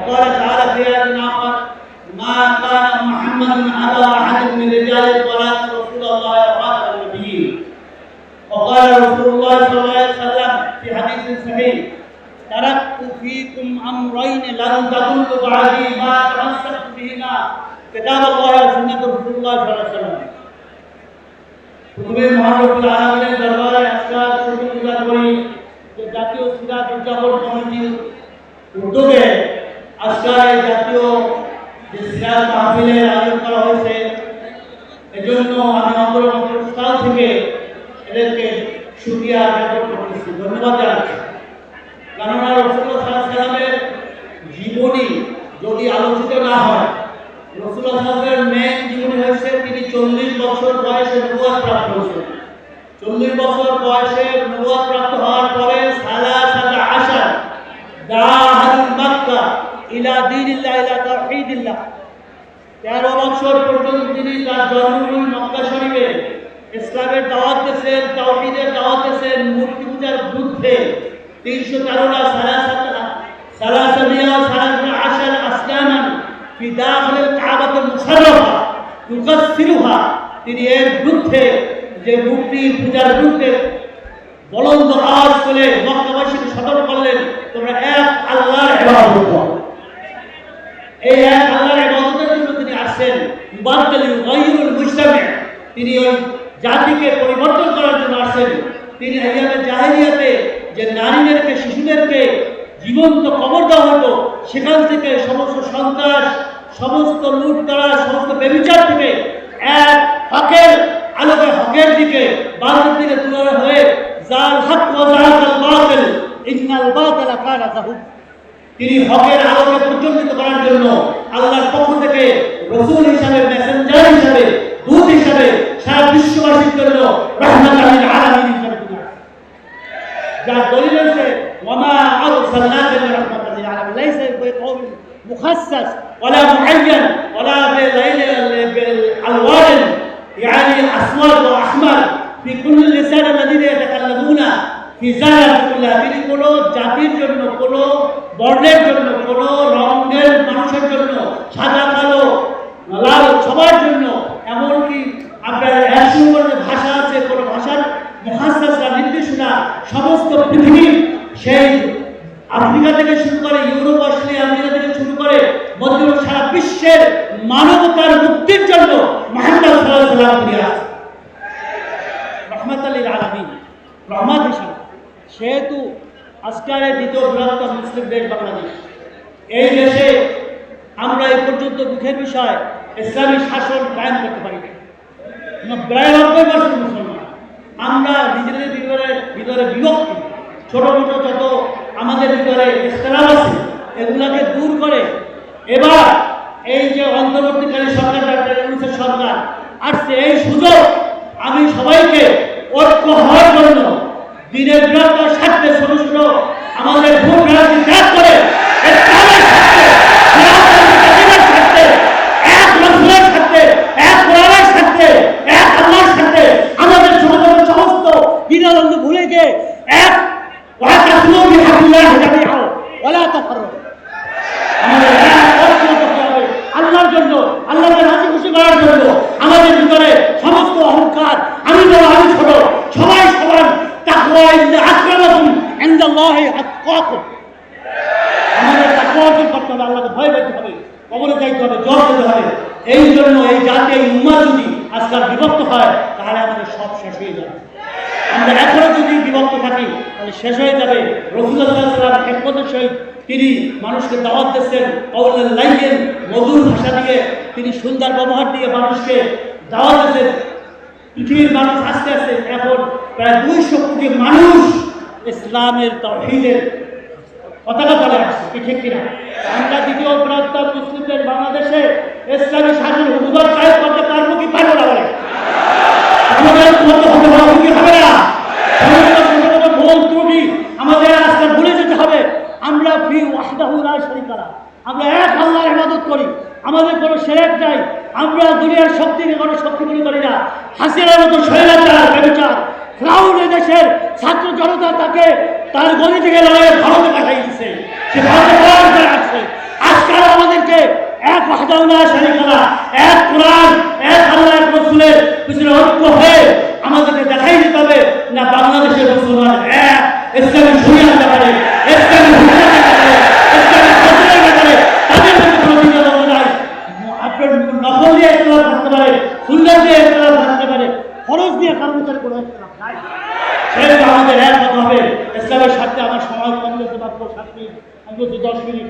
وقال تعالى في آية آخر ما كان محمد على أحد من رجالكم ولكن رسول الله وخاتم النبيين وقال رسول الله صلى الله عليه وسلم في حديث صحيح تركت فيكم أمرين لن تضلوا بعدي ما تمسكت بهما كتاب الله وسنة رسول الله صلى الله عليه وسلم প্রথমে মহানবুল আলমিনের আজকাল এই জাতীয় যে সিরাজ মাহফিলের আয়োজন করা হয়েছে, এজন্য আমি অন্তর স্থল থেকে এদেরকে সুক্রিয়া জ্ঞাপন করতেছি ধন্যবাদ জানাচ্ছি। কেননা রসুল্লাহ সাল্লামের জীবনী যদি আলোচিত না হয়, রসুল্লাহ সাল্লামের মেন জীবনী হয়েছে, তিনি চল্লিশ বছর বয়সে নবুয়াদ প্রাপ্ত হয়েছেন। চল্লিশ বছর বয়সে নবুয়াদ প্রাপ্ত হওয়ার পরে সালা সালা আশা দাহাদুল মাক্কা ইলা দিনিল্লাহ, ইলা তাওহীদিল্লাহ। তেরো বছর পর্যন্ত তিনি তার জন্মভূমি মক্কা শরীফে ইসলামের দাওয়াত দিয়েছেন, তাওহীদের দাওয়াত দিয়েছেন, মূর্তি পূজার বিরুদ্ধে তিনশো তেরোটা সালাসাতা সালাসাদিয়া সালাসা আশার আসলামান ফি কাবাত মুশাররফা তুকাসসিরুহা। তিনি এর বিরুদ্ধে যে মূর্তি পূজার বিরুদ্ধে বলন্দ আওয়াজ করে মক্কাবাসীকে সতর্ক করলেন, তোমরা এক আল্লাহর ইবাদত করো। এই এক আল্লাহর ইবাদতের জন্য তিনি আসছেন মুবাদ্দাল গায়রুল মুজতামি। তিনি ওই জাতিকে পরিবর্তন করার জন্য আসছেন। তিনি আইয়ামে জাহেলিয়াতে যে নারীদেরকে, শিশুদেরকে জীবন্ত কবর দেওয়া হতো সেখান থেকে সমস্ত সন্ত্রাস, সমস্ত লুটতরা সমস্ত বেবিচার থেকে এক হকের আলোকে হকের দিকে বাতিল দিকে তুলে হয়ে জাল হক ওয়া জাহাকাল বাতিল। ইন্নাল বাতিলা কানা তিনি হকের আলোকে প্রজ্বলিত করার জন্য আল্লাহর পক্ষ থেকে রসুল হিসাবে মেসেঞ্জার হিসাবে দূত হিসাবে সারা বিশ্ববাসীর জন্য রহমান আলীর আলামিন হিসাবে তিনি আসেন। যার দলিল হচ্ছে ওমা আরসালনাকা রাহমাতাল লিল আলামিন লাইসা বিকওম মুখাসসাস ওয়ালা মুআয়্যান ওয়ালা বিলাইল আলওয়ান يعني اسود واحمر في كل اللسان الذين يتكلمون তিনি কোনো জাতির জন্য, কোনো বর্ণের জন্য, কোনো রঙের মানুষের জন্য, সাদা, কালো, লাল, সবার জন্য, এমনকি আপনার একশো ভাষা আছে, কোনো ভাষার মহাশাসা নির্দেশনা, সমস্ত পৃথিবীর সেই আফ্রিকা থেকে শুরু করে ইউরোপ, অস্ট্রেলিয়া, আমেরিকা থেকে শুরু করে মধ্য সারা বিশ্বের মানবতার মুক্তির জন্য মোহাম্মদ সাল্লাহ সাল্লাম তিনি আছেন। রহমত আলীর আলমী রহমত হিসাবে। সেহেতু আজকের দ্বিতীয় বৃহত্তম মুসলিম দেশ বাংলাদেশ। এই দেশে আমরা এই পর্যন্ত দুঃখের বিষয় ইসলামী শাসন কায়েম করতে পারি না প্রায় মুসলমান। আমরা নিজেদের ভিতরে ভিতরে বিভক্ত, ছোট ছোট যত আমাদের ভিতরে ইস্তেলাম আছে, এগুলাকে দূর করে এবার এই যে অন্তর্বর্তীকালীন সরকার সরকার আসছে, এই সুযোগ আমি সবাইকে ঐক্য হওয়ার জন্য দিনের বৃহত্তর স্বার্থে ছোট আমাদের ভোট রাজনীতি ত্যাগ করে আমাদের ভিতরে সমস্ত অহংকার আমি বড় আমি ছোট এই জন্য এই জাতি, এই উম্মা যদি আজকাল বিভক্ত হয়, তাহলে আমাদের সব শেষ হয়ে যাবে। আমরা এখনও যদি বিভক্ত থাকি, তাহলে শেষ হয়ে যাবে। রসুল্লাহাম একমতের সহিত তিনি মানুষকে দাওয়াত দিচ্ছেন লাইয়েন মধুর ভাষা দিয়ে। তিনি সুন্দর ব্যবহার দিয়ে মানুষকে দাওয়াত দিচ্ছেন। পৃথিবীর মানুষ আস্তে আস্তে এখন প্রায় দুইশো কোটি মানুষ ইসলামের তহিদের পতাকা তলে আসছে ঠিক কিনা? আমরা দ্বিতীয় প্রান্ত মুসলিমদের বাংলাদেশে ইসলামী শাসন হুকুমত করতে পারব কি পারব না বলে আমাদের মতো হবে হবে কি হবে না আমাদের ছোট ছোট ভুল ত্রুটি আমাদের আজকে ভুলে যেতে হবে আমরা ফি ওয়াহদাহু লা শারীকা লাহ। আমরা এক আল্লাহর ইবাদত করি আমাদের কোনো সেরেক নাই আমরা দুনিয়ার শক্তিকে কোনো শক্তি মনে করি না হাসিনার মতো স্বৈরাচার ব্যবচার ফ্রাউন দেশের ছাত্র জনতা তাকে তার গলি থেকে লড়াইয়ে ভারতে পাঠাই দিচ্ছে সে ভারতে পড়ার করে আসছে আজ কোরআন এক আল্লাহ এক রসুলের পিছনে হয়ে আমাদেরকে দেখাই দিতে হবে না বাংলাদেশের মুসলমান এক, ইসলামী শরিয়ার ব্যাপারে, ইসলামী নকল দিয়ে ইতলাফ থাকতে পারে সুন্দর দিয়ে থাকতে পারে খরচ দিয়ে কারও ভিতরে কোনো ইতলাফ নাই। সেহেতু আমাদের এক হবে, ইসলামের স্বার্থে আমার সময় কম যেতে আমি দশ মিনিট।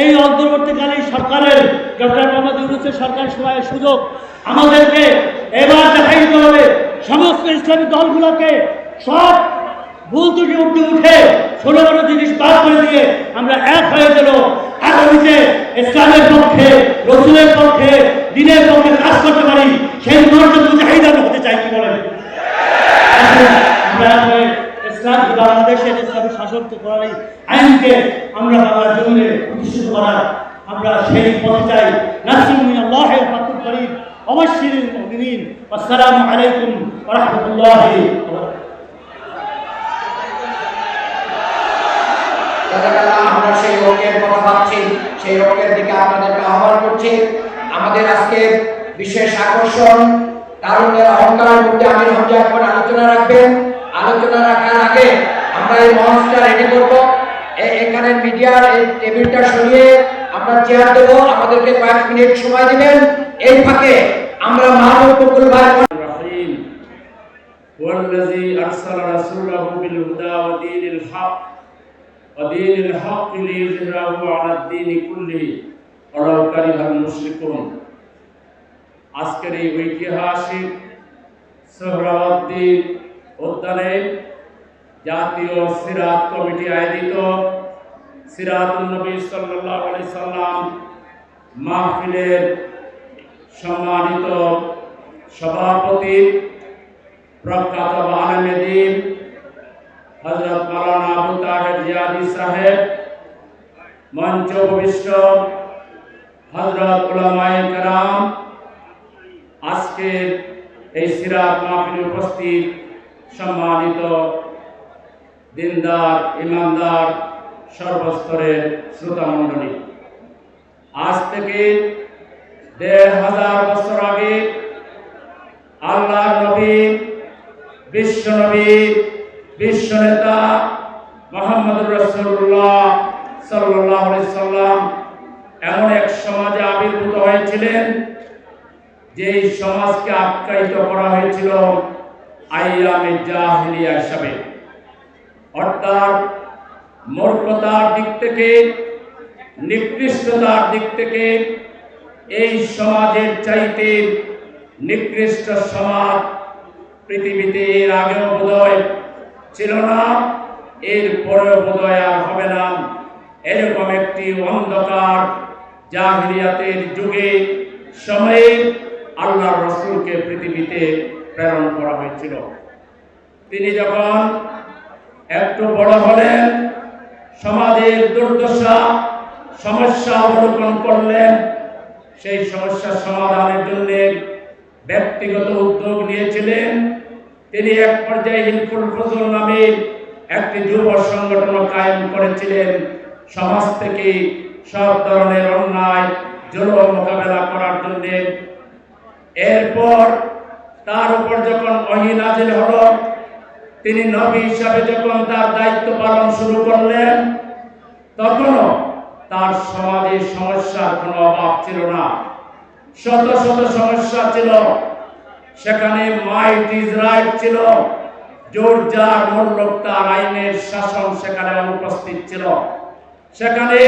এই অন্তর্বর্তীকালীন সরকারের ডক্টর মোহাম্মদ ইউনুসের সরকার সময়ের সুযোগ আমাদেরকে এবার দেখাই দিতে হবে, সমস্ত ইসলামী দলগুলোকে সব ভুল ত্রুটি উঠতে উঠে ষোলো বড় জিনিস বাদ করে দিয়ে আমরা এক হয়ে গেল। আগামীতে ইসলামের পক্ষে, রসুলের পক্ষে, দিনের পক্ষে কাজ করতে পারি, সেই মর্যাদা চাহিদা হতে চাই, কি বলেন? আমরা ইসলাম, বাংলাদেশের ইসলামী শাসন করার আইনকে আমরা জমিনে প্রতিষ্ঠিত আমরা সেই পথে চাই নাসিম আল্লাহ ফাতুল করিম, অবশ্যই মুমিনিন। আসসালামু আলাইকুম ওয়া রাহমাতুল্লাহি আমরা সেই রোগের কথা ভাবছি, সেই রোগের দিকে আপনাদেরকে আহ্বান করছি। আমাদের আজকে বিশেষ আকর্ষণ তারুণ্যের অহংকারের মধ্যে আমির হামজা এখন আলোচনা রাখবেন। আলোচনা রাখার আগে আমরা এই মঞ্চটা রেডি করব। এখানে মিডিয়ার এই টেবিলটা সরিয়ে আমরা চেয়ার দেবো আমাদেরকে কয়েক মিনিট সময় দিবেন এই ফাঁকে আমরা মাহমুদ মুকুল ভাই الرحيم هو الذي أرسل رسوله بالهدى ودين الحق ودين الحق ليظهره على الدين كله ولو كره المشركون আজকের এই ঐতিহাসিক সোহরাওয়ার্দী উদ্যানে জাতীয় সিরাত কমিটি আয়োজিত সিরাতুল নবী সাল্লাল্লাহু আলাইহি সাল্লাম মাহফিলের সম্মানিত সভাপতি প্রখ্যাত আলমেদিন হজরত মালানা আবু তাহের জিয়াদি সাহেব, মঞ্চ উপবিষ্ট হজরত উলামায়ে কেরাম আজকের এই সিরাত মাহফিলে উপস্থিত সম্মানিত দিনদার, ইমানদার সর্বস্তরের শ্রোতা মণ্ডলী আজ থেকে দেড় হাজার বছর আগে আল্লাহ নবী, বিশ্ব নবী, বিশ্ব নেতা মোহাম্মদ রসুল্লাহ সাল্লাহ সাল্লাম এমন এক সমাজে আবির্ভূত হয়েছিলেন, যেই সমাজকে আখ্যায়িত করা হয়েছিল আইয়ামে জাহিলিয়া হিসাবে। অর্থাৎ মূর্খতার দিক থেকে, নিকৃষ্টতার দিক থেকে এই সমাজের চাইতে নিকৃষ্ট সমাজ পৃথিবীতে এর আগেও বোধহয় ছিল না, এর পরেও বোধহয় আর হবে না। এরকম একটি অন্ধকার জাহিলিয়াতের যুগে, সময়ে আল্লাহ রসুলকে পৃথিবীতে প্রেরণ করা হয়েছিল। তিনি যখন একটু বড় হলেন সমাজের দুর্দশা, সমস্যা অবলোকন করলেন সেই সমস্যার সমাধানের জন্য ব্যক্তিগত উদ্যোগ নিয়েছিলেন। তিনি এক পর্যায়ে হিলফুল ফজল নামে একটি যুব সংগঠন কায়েম করেছিলেন। সমাজ থেকে সব ধরনের অন্যায়, জুলুম মোকাবেলা করার জন্য। এরপর তার উপর যখন ওহী নাজিল হলো তিনি নবী হিসাবে যখন তার দায়িত্ব পালন শুরু করলেন, তখনও তার সমাজে সমস্যার কোনো অভাব ছিল না। শত শত সমস্যা ছিল। সেখানে মাইট রাইট ছিল। জোর যার মূল্যক তার আইনের শাসন সেখানে অনুপস্থিত ছিল। সেখানে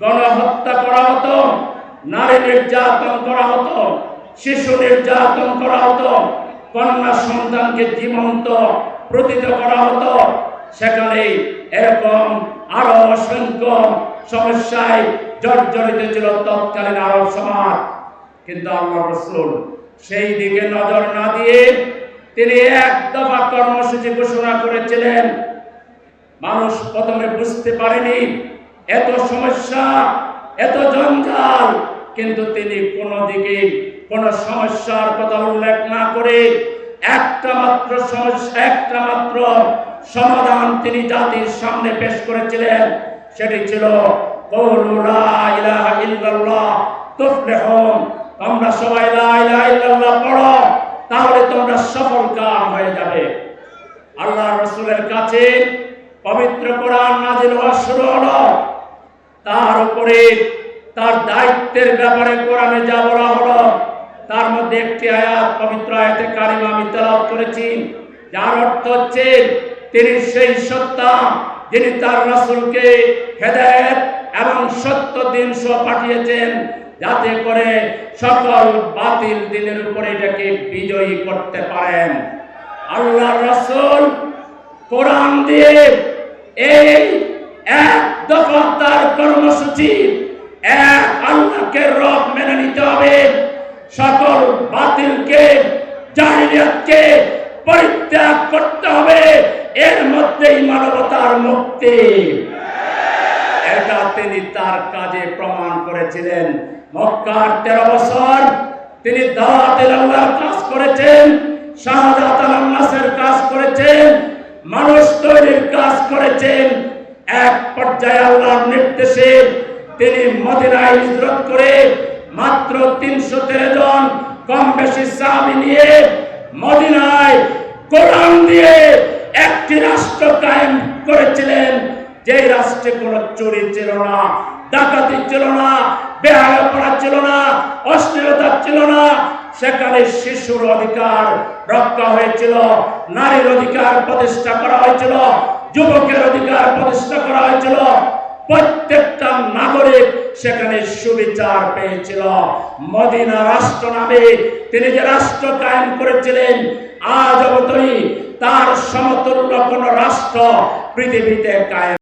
গণহত্যা করা হতো, নারী নির্যাতন করা হতো, শিশু নির্যাতন করা হতো, কন্যা সন্তানকে জীবন্ত প্রতীত করা হতো। সেখানে এরকম আরও অসংখ্য সমস্যায় জর্জরিত ছিল তৎকালীন আরব সমাজ। কিন্তু আল্লাহ রসুল সেই দিকে নজর না দিয়ে তিনি এক দফা কর্মসূচি ঘোষণা করেছিলেন। মানুষ প্রথমে বুঝতে পারেনি, এত সমস্যা, এত জঞ্জাল, কিন্তু তিনি কোনো দিকে কোন সমস্যার কথা উল্লেখ না করে একটা মাত্র একটা মাত্র সমাধান তিনি জাতির সামনে পেশ করেছিলেন। সেটি ছিল তোমরা সবাই পড়ো, তাহলে তোমরা সফল কাম হয়ে যাবে। আল্লাহ রসুলের কাছে পবিত্র কোরআন নাজিল হওয়া শুরু হলো। তার উপরে তার দায়িত্বের ব্যাপারে কোরআনে যা বলা হলো তার মধ্যে একটি আয়াত, পবিত্র আয়াতে কারিমা আমি তেলাওয়াত করেছি, যার অর্থ হচ্ছে তিনি সেই সত্তা যিনি তার রাসূলকে হেদায়েত এবং সত্য দিন সহ পাঠিয়েছেন, যাতে করে সকল বাতিল দিনের উপরে এটাকে বিজয়ী করতে পারেন। আল্লাহ রাসূল কোরআন দিয়ে এই এক দফা তার কর্মসূচি, এক আল্লাহকে রব মেনে নিতে সকল বাতিলকে, জাহিলিয়াতকে পরিত্যাগ করতে হবে। এর মধ্যেই মানবতার মুক্তি। এটা তিনি তার কাজে প্রমাণ করেছিলেন। মক্কার তেরো বছর তিনি দাওয়াতের আল্লাহর কাজ করেছেন শাহাদাত কাজ করেছেন, মানুষ তৈরির কাজ করেছেন। এক পর্যায়ে আল্লাহর নির্দেশে তিনি মদিনায় হিজরত করে মাত্র তিনশো তেরো জন কম বেশি সাহাবি নিয়ে মদিনায় কোরআন দিয়ে একটি রাষ্ট্র কায়েম করেছিলেন। যে রাষ্ট্রে কোনো চুরি ছিল না, ডাকাতি ছিল না বেহায়াপনা ছিল না, অশ্লীলতা ছিল না, সেখানে শিশুর অধিকার রক্ষা হয়েছিল, নারীর অধিকার প্রতিষ্ঠা করা হয়েছিল, যুবকের অধিকার প্রতিষ্ঠা করা হয়েছিল। প্রত্যেকটা নাগরিক সেখানে সুবিচার পেয়েছিল। মদিনা রাষ্ট্র নামে তিনি যে রাষ্ট্র কায়েম করেছিলেন, আজ অবতরী তার সমতুল্য কোন রাষ্ট্র পৃথিবীতে কায়েম